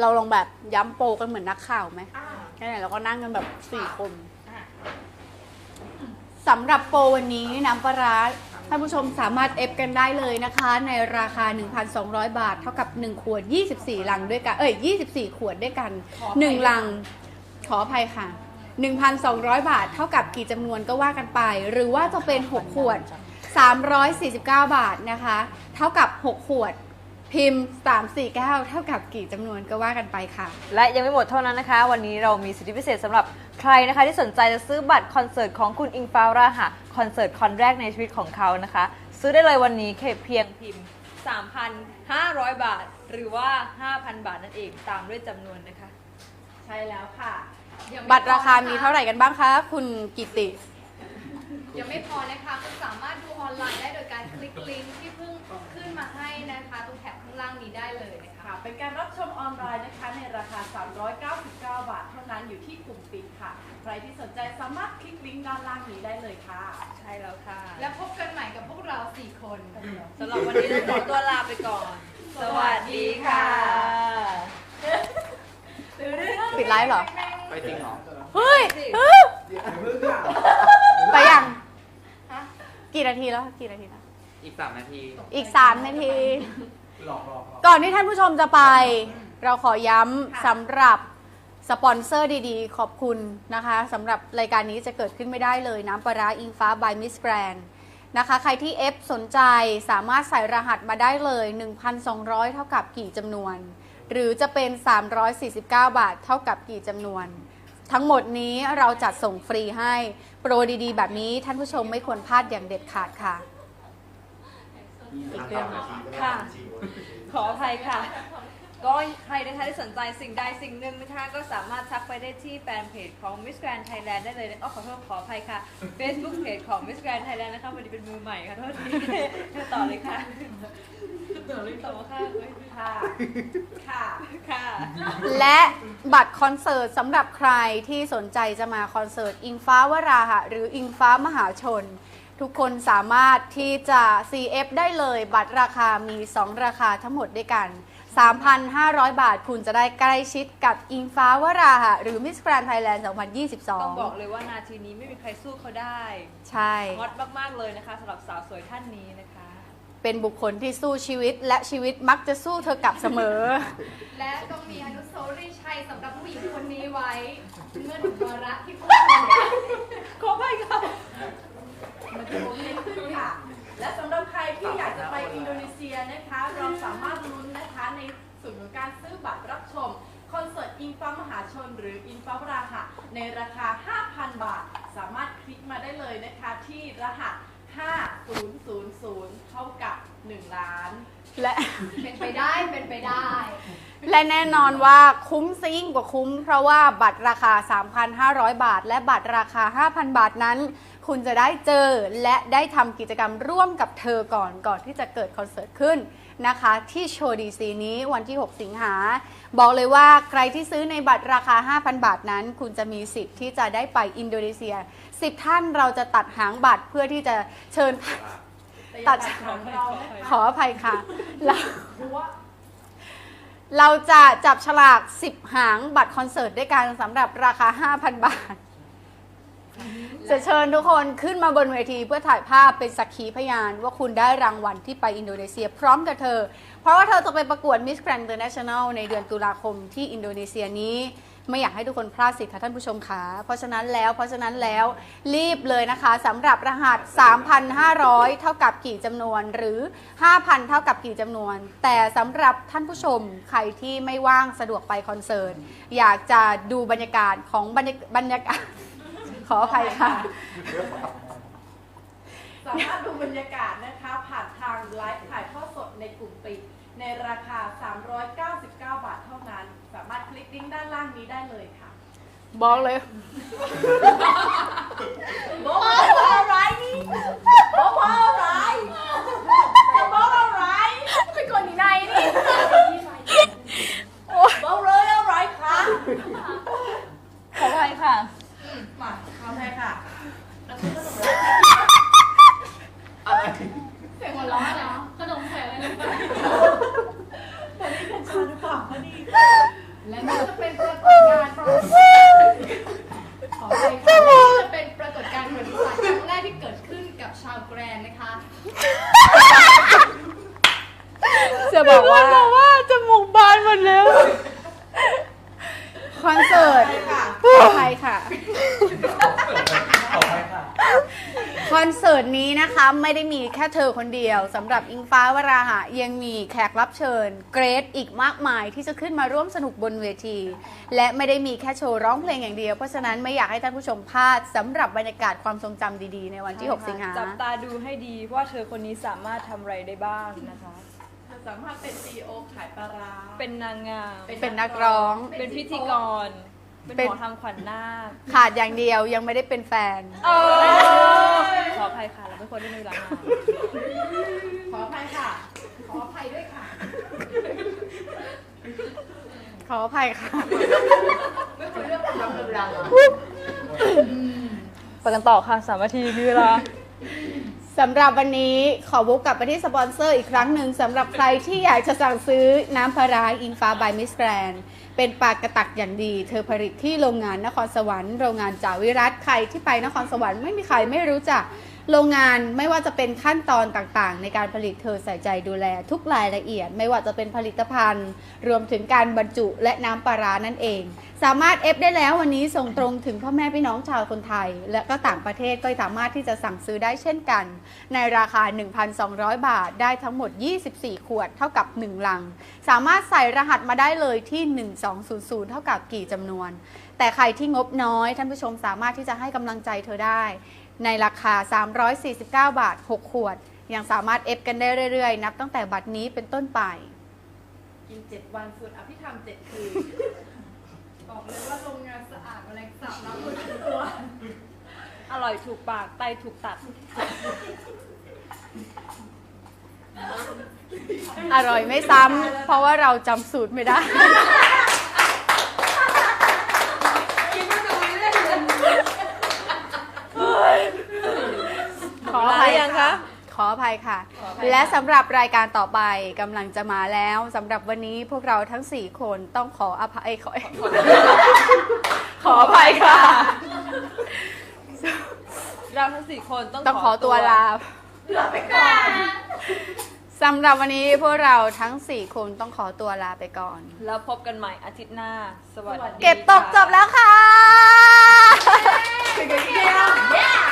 เราลองแบบย้ำโปรกันเหมือนนักข่าวไหมอ่าแค่ไหนเราก็นั่งกันแบบสี่คนอะสำหรับโปรวันนี้น้ำปลาร้าท่านผู้ชมสามารถเอฟกันได้เลยนะคะ ในราคา 1,200 บาท เท่ากับ 1 ขวด 24 ลังด้วยกันเอ้ย24 ขวดด้วยกัน 1 ลัง ขออภัยค่ะ 1,200 บาท เท่ากับกี่จำนวนก็ว่ากันไป หรือว่าจะเป็น 6 ขวด 349 บาทนะคะ เท่ากับ 6 ขวด พิมพ์ 3 4 9 เท่ากับกี่จำนวนก็ว่ากันไปค่ะ และยังไม่หมดเท่านั้นนะคะ วันนี้เรามีสิทธิพิเศษสำหรับใครนะคะ ที่สนใจจะซื้อบัตรคอนเสิร์ตของคุณอิงฟ้าวราหะคอนเสิร์ตคอนแรกในชีวิตของเขานะคะ ซื้อได้เลยวันนี้แค่เพียงพิมพ์ 3,500 บาท หรือว่า 5,000 บาทนั่นเองตามด้วยจำนวนนะคะ ใช่แล้วค่ะยังไม่บัตรราคาพอมีนะคะเท่าไหร่กันบ้างคะ คุณกิติ ยังไม่พอนะคะคุณสามารถดู ออนไลน์ได้โดยการคลิกลิงก์ที่เพิ่งขึ้นมาให้นะคะตรงแถบข้างล่างนี้ได้เลยนะคะ ค่ะเป็นการรับชมออนไลน์นะคะในราคา 399 บาท เท่านั้นอยู่ที่กลุ่มปิดค่ะ ใครที่สนใจสามารถคลิกลิงก์ด้านล่างนี้ได้เลยค่ะ ใช่แล้วค่ะ แล้วพบกันใหม่กับพวกเราสี่คน สำหรับวันนี้เราขอตัวลาไปก่อน สวัสดีค่ะ ปิดไลฟ์เหรอ ไปจริงเหรอ เฮ้ยสิเฮ้ย ไปยังฮะ กี่นาทีแล้วกี่นาทีแล้วอีกสามนาที อีก 3 นาทีหลอกหลอกก่อนที่ท่านผู้ชมจะไป เราขอย้ำสำหรับสปอนเซอร์ดีๆ ขอบคุณนะคะสำหรับรายการนี้จะเกิดขึ้นไม่ได้เลย น้ำปลาร้าอิงฟ้า by Miss Grand นะคะ ใครที่ F สนใจสามารถใส่รหัสมาได้เลย 1,200 เท่ากับกี่จำนวน หรือจะเป็น 349 บาท เท่ากับกี่จำนวน ทั้งหมดนี้เราจัดส่งฟรีให้ โปรดีๆ แบบนี้ท่านผู้ชมไม่ควรพลาดอย่างเด็ดขาดค่ะ อีกเรื่องค่ะ ขออภัยค่ะ ก็ใครนะคะที่สนใจสิ่งใดสิ่งหนึ่งนะคะ ก็สามารถทักไปได้ที่แฟนเพจของ Miss Grand Thailand ได้เลยนะอ๋อขอโทษขออภัยค่ะ Facebook Page ของ Miss Grand Thailand นะคะวันนี้เป็นมือใหม่ค่ะโทษทีต่อเลยค่ะ ต่อเลยต่อค่ะเฮ้ยค่ะ ค่ะ ค่ะ และบัตรคอนเสิร์ตสำหรับใครที่สนใจจะมาคอนเสิร์ตอิงฟ้าวราหะหรืออิงฟ้ามหาชน ทุกคนสามารถที่จะ CF ได้เลย บัตรราคามี 2 ราคาทั้งหมดด้วยกัน 3,500 บาทคุณจะได้ใกล้ชิดกับอิงฟ้าวราหะหรือ Miss Grand Thailand ต้องบอก2022 เลยว่านาทีนี้ไม่มีใครสู้เขาได้ ใช่ ฮอตมาก ๆ เลยนะคะสำหรับสาวสวยท่านนี้นะคะ เป็นบุคคลที่สู้ชีวิต และชีวิตมักจะสู้เธอกลับเสมอ และต้องมีอนุสาวรีย์ชัยสำหรับผู้หญิงคนนี้ไว้ เมื่อถึงวาระที่พวกเราขอไปค่ะมันจะโอเคขึ้นค่ะ และสำหรับใครที่อยากจะไปอินโดนีเซียนะคะ เราสามารถลุ้นนะคะในส่วนของการซื้อบัตรรับชมคอนเสิร์ตอิงฟ้ามหาชน หรืออิงฟ้าวราหะในราคา 5,000 บาท สามารถคลิกมาได้เลยนะคะที่รหัส 5000 เท่ากับ 1 ล้าน และ เป็นไปได้เป็นไปได้ และแน่นอนว่าคุ้มซะยิ่งกว่าคุ้ม เพราะว่าบัตรราคา 3,500 บาท และบัตรราคา 5,000 บาทนั้น คุณจะได้เจอและได้ทำกิจกรรมร่วมกับเธอก่อนก่อนที่จะเกิดคอนเสิร์ตขึ้นนะคะ ที่โชว์ดีซีนี้วันที่ 6 สิงหา บอกเลยว่าใครที่ซื้อในบัตรราคา 5,000 บาทนั้น คุณจะมีสิทธิ์ที่จะได้ไปอินโดนีเซีย 10 ท่านเราจะตัดหางบัตรเพื่อที่จะเชิญแต่ตัตัดดของเรานะคะขออภัยค่ะแล้วเพราะว่าเราจะจับฉลาก 10 หางบัตรคอนเสิร์ตด้วยกันสำหรับราคา 5,000 บาท จะเชิญทุกคนขึ้นมาบนเวทีเพื่อถ่ายภาพเป็นสักขีพยานว่าคุณได้รางวัลที่ไปอินโดนีเซียพร้อมกับเธอ เพราะว่าเธอจะไปประกวด Miss Grand International ในเดือนตุลาคมที่อินโดนีเซียนี้ไม่อยากให้ทุกคนพลาดสิทธิ์ค่ะท่านผู้ชมค่ะเพราะฉะนั้นแล้ว เพราะฉะนั้นแล้วรีบเลยนะคะสำหรับรหัส 3,500 เท่ากับกี่จำนวนหรือ 5,000 เท่ากับกี่จำนวน แต่สำหรับท่านผู้ชมใครที่ไม่ว่างสะดวกไปคอนเสิร์ตอยากจะดูบรรยากาศของบรรยากาศ ขออภัยค่ะ สามารถดูบรรยากาศนะคะผ่านทางไลฟ์ถ่ายทอดสดในกลุ่มปิดในราคา 399 บาทเท่านั้น สามารถคลิกลิงก์ด้านล่างนี้ได้เลยค่ะ บอกเลย บอกว่าอะไรนี่บอกว่าอะไรบอกอะไร เป็นคนที่ไหนนี่ บอกเลยอะไรคะ ขออภัยค่ะ มาเข้าใจค่ะ อะไร เสียงหัวเราะเนาะขนมใส่อะไรลงไปตอนนี้กัญชาหรือเปล่าคะนี่และนี่จะเป็นปรากฏการณ์ประวัติศาสตร์ขอไปค่ะนี่จะเป็นปรากฏการณ์ประวัติศาสตร์ครั้งแรกที่เกิดขึ้นกับชาวแกรนนะคะ จะบอกว่าบอกว่าจมูกบานหมดแล้วคอนเสิร์ตค่ะขออภัยค่ะ คอนเสิร์ตนี้นะคะไม่ได้มีแค่เธอคนเดียวสำหรับอิงฟ้าวราหะยังมีแขกรับเชิญ เกรดอีกมากมายที่จะขึ้นมาร่วมสนุกบนเวที และไม่ได้มีแค่โชว์ร้องเพลงอย่างเดียว เพราะฉะนั้นไม่อยากให้ท่านผู้ชมพลาดสำหรับบรรยากาศความทรงจำดีๆ ในวันที่ 6 สิงหาจับตาดูให้ดีว่าเธอคนนี้สามารถทำอะไรได้บ้างนะคะเธอสามารถเป็นซีโอขายปลาร้า เป็นนางงามเป็นนักร้อง เป็นพิธีกร เป็นเป็นหมอทำขวัญนาคขาดอย่างเดียวยังไม่ได้เป็นแฟน ขออภัยค่ะ เราไม่ควรเล่นในเวลางานขออภัยค่ะ ขออภัยด้วยค่ะ ขออภัยค่ะ ไม่ควรเลือกคนรับเวลาไปกันต่อค่ะสามนาทีมีเวลา สำหรับวันนี้ขอวกกลับไปที่สปอนเซอร์อีกครั้งหนึ่งสำหรับใครที่อยากจะสั่งซื้อน้ำพาราอิงฟ้าบายมิสแกรนเป็นปลากระตักอย่างดี เธอผลิตที่โรงงานนครสวรรค์โรงงานจ่าวิรัตใครที่ไปนครสวรรค์ไม่มีใครไม่รู้จัก โรงงานไม่ว่าจะเป็นขั้นตอนต่างๆ ในการผลิตเธอใส่ใจดูแล ทุกรายละเอียด ไม่ว่าจะเป็นผลิตภัณฑ์ รวมถึงการบรรจุและน้ำปลาร้านั่นเอง สามารถเอฟได้แล้ววันนี้ส่งตรงถึงพ่อแม่พี่น้องชาวคนไทย และก็ต่างประเทศก็สามารถที่จะสั่งซื้อได้เช่นกัน ในราคา 1,200 บาทได้ทั้งหมด 24 ขวดเท่ากับ 1 ลัง สามารถใส่รหัสมาได้เลยที่ 1200 เท่ากับกี่จำนวน แต่ใครที่งบน้อยท่านผู้ชมสามารถที่จะให้กำลังใจเธอได้ ในราคา 349 บาท 6 ขวด ยังสามารถเอฟกันได้เรื่อยๆ นับตั้งแต่บัดนี้เป็นต้นไป กินเจ็ดวันสวดอภิธรรมเจ็ดคืน บอกเลยว่าโรงงานสะอาดแมลงสาบน้ำมือทุกตัว อร่อยถูกปากไตถูกตัด อร่อยไม่ซ้ำเพราะว่าเราจำสูตรไม่ได้ ออภัยหรือยังคะขออภัยค่ะ และสำหรับรายการต่อไปกำลังจะมาแล้วสำหรับวันนี้พวกเราทั้ง 4 คนต้องขออภัยขอขออภัยค่ะ เราทั้งสี่คนต้องต้องขอตัวลาสำหรับวันนี้พวกเราทั้ง 4 คนต้องขอตัวลาไปก่อน แล้วพบกันใหม่อาทิตย์หน้า สวัสดี เก็บตกค่ะจบแล้วค่ะ Yeah!